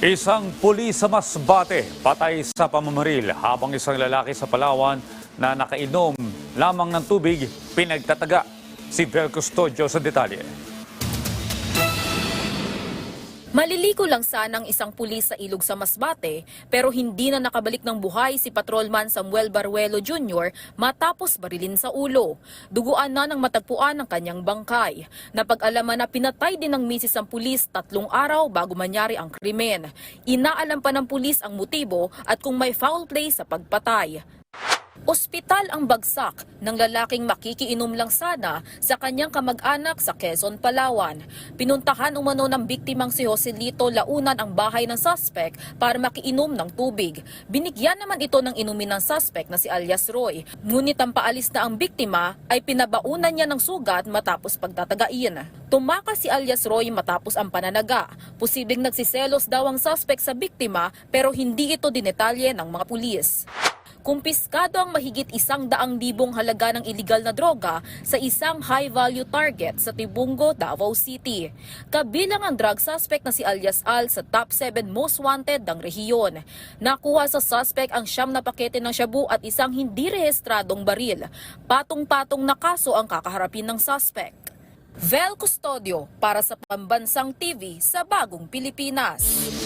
Isang pulis sa Masbate patay sa pamamaril habang isang lalaki sa Palawan na nakainom lamang ng tubig pinagtataga. Si Vel Custodio sa detalye. Maliliko lang sanang isang pulis sa ilog sa Masbate pero hindi na nakabalik ng buhay si Patrolman Samuel Baruelo Jr. matapos barilin sa ulo. Duguan na ng matagpuan ng kanyang bangkay. Napag-alaman na pinatay din ng misis ang pulis tatlong araw bago manyari ang krimen. Inaalam pa ng pulis ang motibo at kung may foul play sa pagpatay. Ospital ang bagsak ng lalaking makikiinom lang sana sa kanyang kamag-anak sa Quezon, Palawan. Pinuntahan umano ng biktimang si Joselito Launan ang bahay ng suspect para makiinom ng tubig. Binigyan naman ito ng inumin ng suspect na si alias Roy. Ngunit ang paalis na ang biktima ay pinabaunan niya ng sugat matapos pagtatagain. Tumakas si alias Roy matapos ang pananaga. Posibleng nagsiselos daw ang suspect sa biktima pero hindi ito dinetalye ng mga pulis. Kumpiskado ang mahigit isang daang libong halaga ng iligal na droga sa isang high-value target sa Tibungo, Davao City. Kabilang ang drug suspect na si alias Al sa top 7 most wanted ng rehiyon. Nakuha sa suspect ang siyam na pakete ng shabu at isang hindi rehistradong baril. Patong-patong na kaso ang kakaharapin ng suspect. Vel Custodio para sa Pambansang TV sa Bagong Pilipinas.